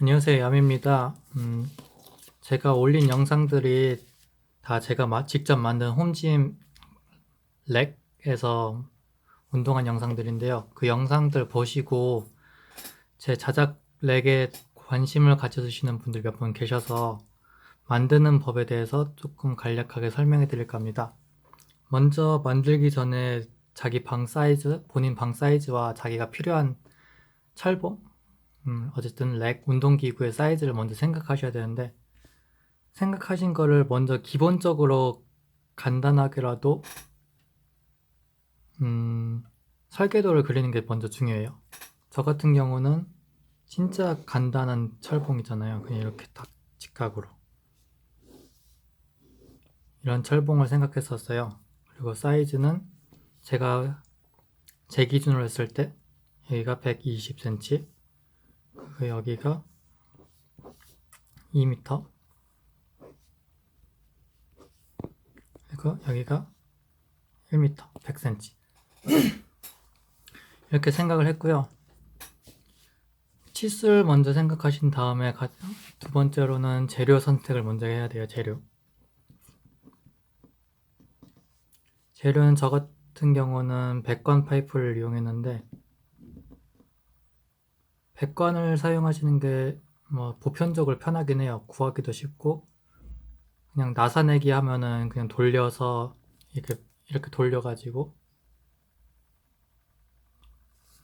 안녕하세요. 야미입니다. 음, 제가 올린 영상들이 다 제가 마- 직접 만든 홈짐 렉에서 운동한 영상들인데요. 그 영상들 보시고 제 자작 렉에 관심을 가져주시는 분들 몇 분 계셔서 만드는 법에 대해서 조금 간략하게 설명해 드릴까 합니다. 먼저 만들기 전에 자기 방 사이즈, 본인 방 사이즈와 자기가 필요한 철봉, 음, 어쨌든 렉 운동기구의 사이즈를 먼저 생각하셔야 되는데 생각하신 거를 먼저 기본적으로 간단하게라도 음, 설계도를 그리는 게 먼저 중요해요. 저 같은 경우는 진짜 간단한 철봉이잖아요. 그냥 이렇게 딱 직각으로 이런 철봉을 생각했었어요. 그리고 사이즈는 제가 제 기준으로 했을 때 여기가 120cm 그 여기가 2m 그리고 여기가 1m 100cm 이렇게 생각을 했고요. 치수를 먼저 생각하신 다음에 가- 두 번째로는 재료 선택을 먼저 해야 돼요 재료. 재료는 저 같은 경우는 백관 파이프를 이용했는데 백관을 사용하시는 게 뭐 보편적으로 편하긴 해요. 구하기도 쉽고 그냥 나사내기 하면은 그냥 돌려서 이렇게 이렇게 돌려가지고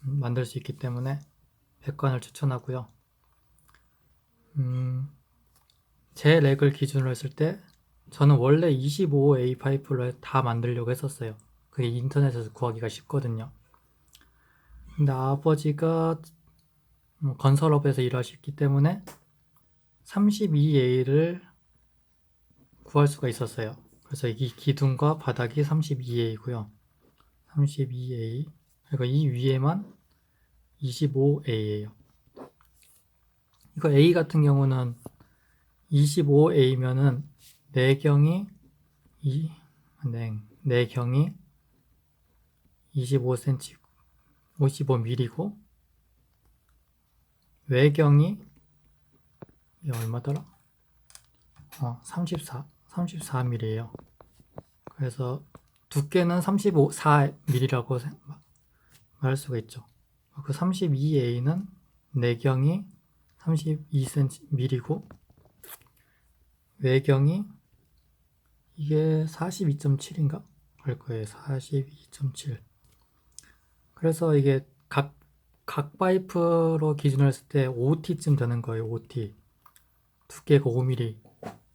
음, 만들 수 있기 때문에 백관을 추천하고요. 음, 제 렉을 기준으로 했을 때 저는 원래 25A 파이프를 다 만들려고 했었어요. 그게 인터넷에서 구하기가 쉽거든요. 근데 아버지가 뭐 건설업에서 일하셨기 때문에 32A를 구할 수가 있었어요. 그래서 이 기둥과 바닥이 32A고요. 32A 그리고 이 위에만 25A예요. 이거 A 같은 경우는 25A면은 내경이 이 네, 내경이 25cm 55mm고 외경이 이 얼마더라? 어, 34 34mm예요. 그래서 두께는 35 4mm라고 말할 수가 있죠. 그 32A는 내경이 32mm고 외경이 이게 42.7인가? 그럴 거예요. 42.7. 그래서 이게 각, 각 파이프로 기준을 했을 때 5T쯤 되는 거예요. 5T. 두께가 5mm.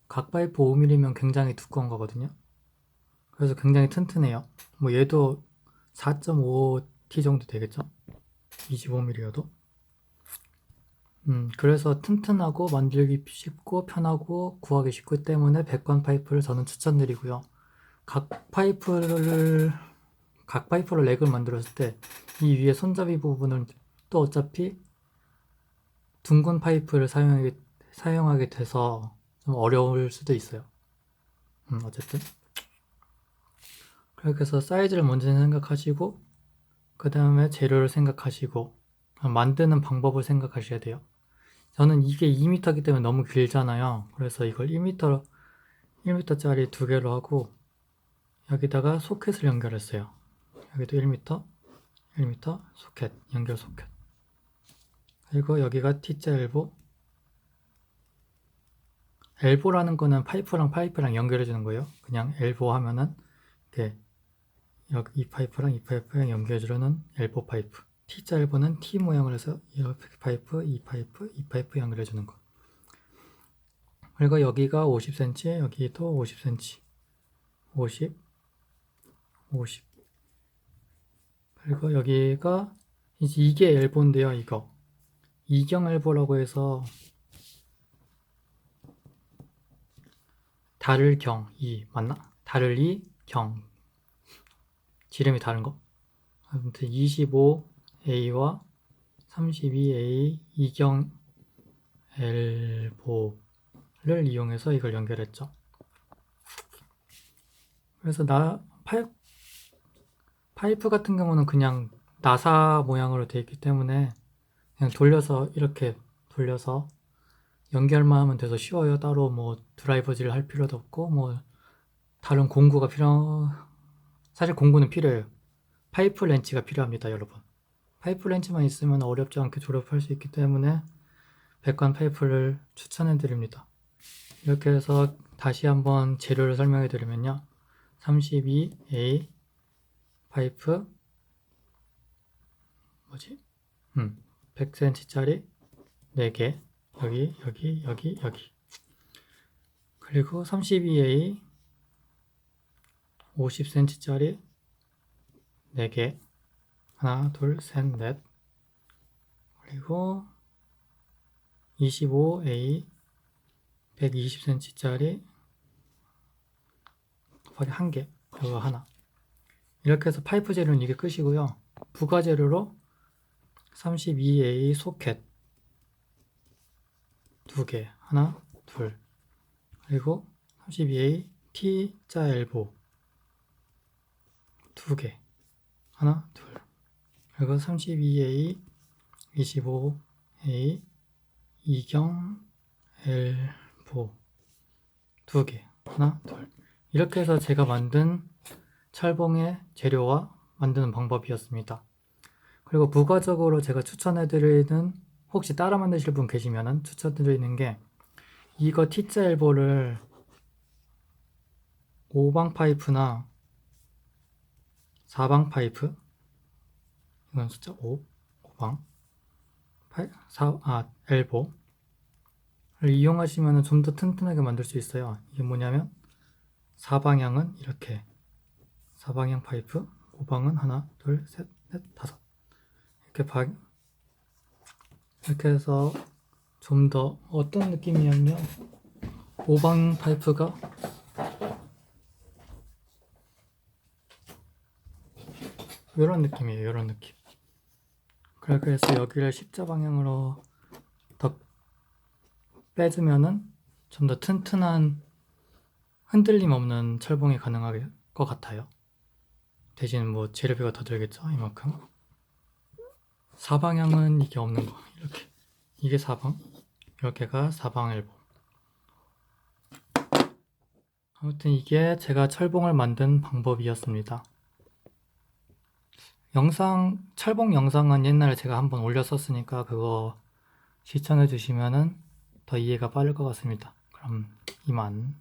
각 파이프 5mm면 굉장히 두꺼운 거거든요. 그래서 굉장히 튼튼해요. 뭐 얘도 4.5T 정도 되겠죠? 25mm여도. 음, 그래서 튼튼하고 만들기 쉽고 편하고 구하기 쉽기 때문에 백관 파이프를 저는 추천드리고요. 각 파이프를 각 파이프로 렉을 만들었을 때 이 위에 손잡이 부분은 또 어차피 둥근 파이프를 사용하게, 사용하게 돼서 좀 어려울 수도 있어요. 음, 어쨌든. 그래서 사이즈를 먼저 생각하시고, 그 다음에 재료를 생각하시고, 만드는 방법을 생각하셔야 돼요. 저는 이게 2m이기 때문에 너무 길잖아요. 그래서 이걸 1m, 1m짜리 두 개로 하고, 여기다가 소켓을 연결했어요. 여기도 1m, 1m 소켓, 연결 소켓. 그리고 여기가 T자 엘보. 엘보라는 거는 파이프랑 파이프랑 연결해 주는 거예요. 그냥 엘보 하면은 이렇게 이 파이프랑 이 파이프랑 연결해 주는 엘보 파이프. T자 엘보는 T 모양을 해서 이 파이프, 이 파이프, 이 파이프 연결해 주는 거. 그리고 여기가 50cm, 여기도 50cm. 50, 50. 그리고 여기가 이제 이게 엘보인데요, 이거. 이경 엘보라고 해서 달을 경, 이 맞나? 달을 이, 경. 지름이 다른 거. 아무튼 25A와 32A 이경 엘보를 이용해서 이걸 연결했죠. 그래서 나 파이, 파이프 같은 경우는 그냥 나사 모양으로 되어 있기 때문에 그냥 돌려서 이렇게 돌려서 연결만 하면 돼서 쉬워요. 따로 뭐 드라이버질을 할 필요도 없고 뭐 다른 공구가 필요 사실 공구는 필요해요. 파이프 렌치가 필요합니다, 여러분. 파이프 렌치만 있으면 어렵지 않게 조립할 수 있기 때문에 백관 파이프를 추천해 드립니다. 이렇게 해서 다시 한번 재료를 설명해 드리면요. 32A 파이프 뭐지? 음, 100cm짜리? 4개. 여기 여기 여기 여기. 그리고 32A 50cm짜리? 4개. 하나 둘셋넷. 그리고 25A 120cm짜리? 곱하기 한 개, 이거 하나. 이렇게 해서 파이프 재료는 이게 끝이고요. 부가 재료로 32A 소켓 두 개, 하나, 둘. 그리고 32A T자 엘보 두 개, 하나, 둘. 그리고 32A 25A 이경 엘보 두 개, 하나, 둘. 이렇게 해서 제가 만든 철봉의 재료와 만드는 방법이었습니다. 그리고 부가적으로 제가 추천해드리는 혹시 따라 만드실 분 계시면은 추천드리는 게 이거 T자 엘보를 5방 파이프나 4방 파이프? 이건 숫자 5, 5방? 파이, 4, 아, 엘보를 이용하시면 좀 더 튼튼하게 만들 수 있어요. 이게 뭐냐면 사방향은 이렇게. 사방향 파이프 5방은 하나 둘 셋 넷 다섯 이렇게 바 이렇게 해서 좀 더 어떤 느낌이냐면 5방 파이프가 이런 느낌이에요 이런 느낌 그래 그래서 여기를 십자 방향으로 더 빼주면은 좀 더 튼튼한 흔들림 없는 철봉이 가능할 것 같아요. 대신 뭐 재료비가 더 들겠죠, 이만큼. 사방향은 이게 없는 거. 이렇게. 이게 사방. 이렇게가 사방 엘보. 아무튼 이게 제가 철봉을 만든 방법이었습니다. 영상, 철봉 영상은 옛날에 제가 한번 올렸었으니까 그거 시청해 주시면은 더 이해가 빠를 것 같습니다. 그럼 이만.